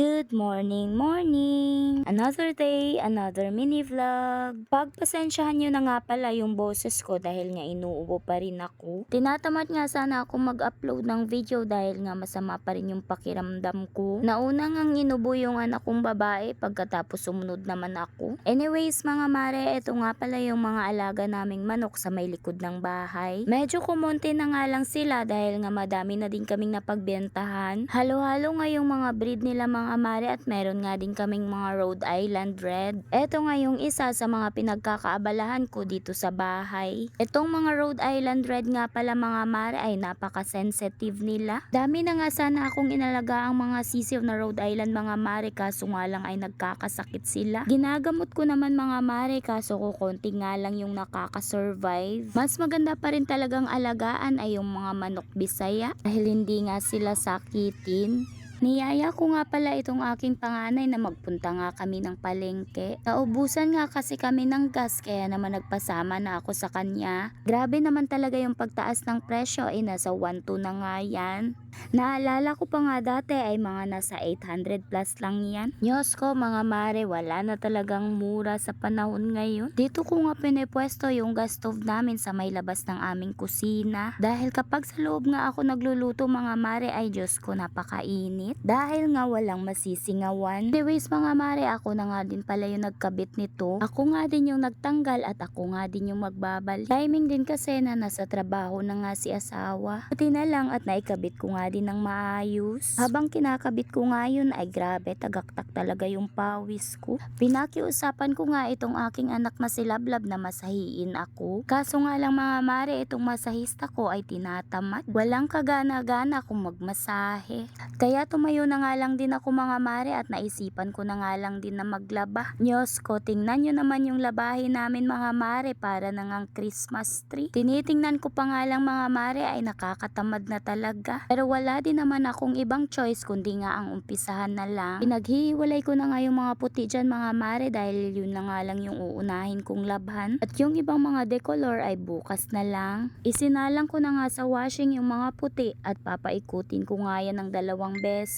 Good morning, morning! Another day, another mini vlog. Pagpasensyahan nyo na nga pala yung boses ko dahil nga inuubo pa rin ako. Tinatamad nga sana ako mag-upload ng video dahil nga masama pa rin yung pakiramdam ko. Nauna nga inubo yung anak kong babae pagkatapos sumunod naman ako. Anyways mga mare, eto nga pala yung mga alaga naming manok sa may likod ng bahay. Medyo kumonti na nga lang sila dahil nga madami na din kaming napagbentahan. Halo-halo nga yung mga breed nila mga mare at meron nga din kaming mga Rhode Island Red. Eto nga yung isa sa mga pinagkakaabalahan ko dito sa bahay. Etong mga Rhode Island Red nga pala mga mare ay napaka-sensitive nila. Dami na nga sana akong inalaga ang mga sisiw na Rhode Island mga mare kaso nga lang ay nagkakasakit sila. Ginagamot ko naman mga mare kaso ko konti nga lang yung nakaka-survive. Mas maganda pa rin talagang alagaan ay yung mga manok bisaya dahil hindi nga sila sakitin. Niyaya ko nga pala itong aking panganay na magpunta nga kami ng palengke. Naubusan nga kasi kami ng gas kaya naman nagpasama na ako sa kanya. Grabe naman talaga yung pagtaas ng presyo ay nasa 1.2 na nga yan. Naalala ko pa nga dati ay mga nasa 800 plus lang yan. Diyos ko mga mare, wala na talagang mura sa panahon ngayon. Dito ko nga pinepwesto yung gas stove namin sa may labas ng aming kusina. Dahil kapag sa loob nga ako nagluluto mga mare ay Diyos ko napakainit. Dahil nga walang masisingawan. Anyways mga mare, ako na nga din pala yung nagkabit nito. Ako nga din yung nagtanggal at ako nga din yung magbabalik. Timing din kasi na nasa trabaho na nga si asawa. Pati na lang at naikabit ko nga din ng maayos. Habang kinakabit ko nga ay grabe, tagaktak talaga yung pawis ko. Pinakiusapan ko nga itong aking anak na si Lablab na masahiin ako. Kaso nga lang mga mare, itong masahista ko ay tinatamad. Walang kagana-gana kung magmasahe. Kaya tumayo na nga lang din ako mga mare at naisipan ko na nga lang din na maglaba. Diyos ko, tingnan nyo naman yung labahin namin mga mare para na ngang Christmas tree. Tinitingnan ko pa nga lang mga mare ay nakakatamad na talaga. Pero wala din naman akong ibang choice kundi nga ang umpisahan na lang. Pinaghihiwalay ko na nga yung mga puti dyan mga mare dahil yun na nga lang yung uunahin kong labhan. At yung ibang mga decolor ay bukas na lang. Isinalang ko na nga sa washing yung mga puti at papaikutin ko nga yan ng dalawang beses.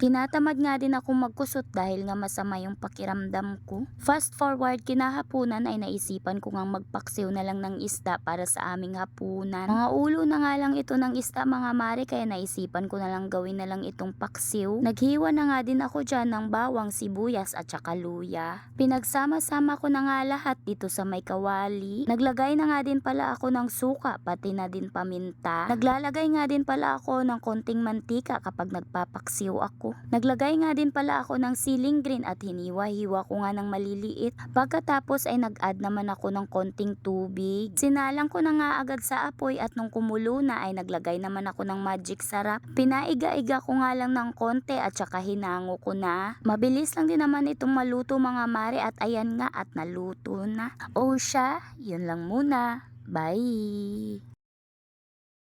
Tinatamad nga din ako magkusot dahil nga masama yung pakiramdam ko. Fast forward kinahapunan ay naisipan ko nga magpaksiw na lang ng isda para sa aming hapunan. Mga ulo na nga lang ito ng isda mga mare kaya naisipan ko na lang gawin na lang itong paksiw. Naghiwa na nga din ako dyan ng bawang, sibuyas at saka luya. Pinagsama-sama ko na nga lahat dito sa may kawali. Naglagay na nga din pala ako ng suka pati na din paminta. Naglalagay nga din pala ako ng konting mantika kapag nagpapaksiw ako. Naglagay nga din pala ako ng siling green at hiniwa-hiwa ko nga ng maliliit. Pagkatapos ay nag-add naman ako ng konting tubig. Sinalang ko na nga agad sa apoy at nung kumulo na ay naglagay naman ako ng magic sarap. Pinaiga-iga ko nga lang ng konti at saka hinango ko na. Mabilis lang din naman itong maluto mga mare at ayan nga at naluto na. O siya, yun lang muna. Bye!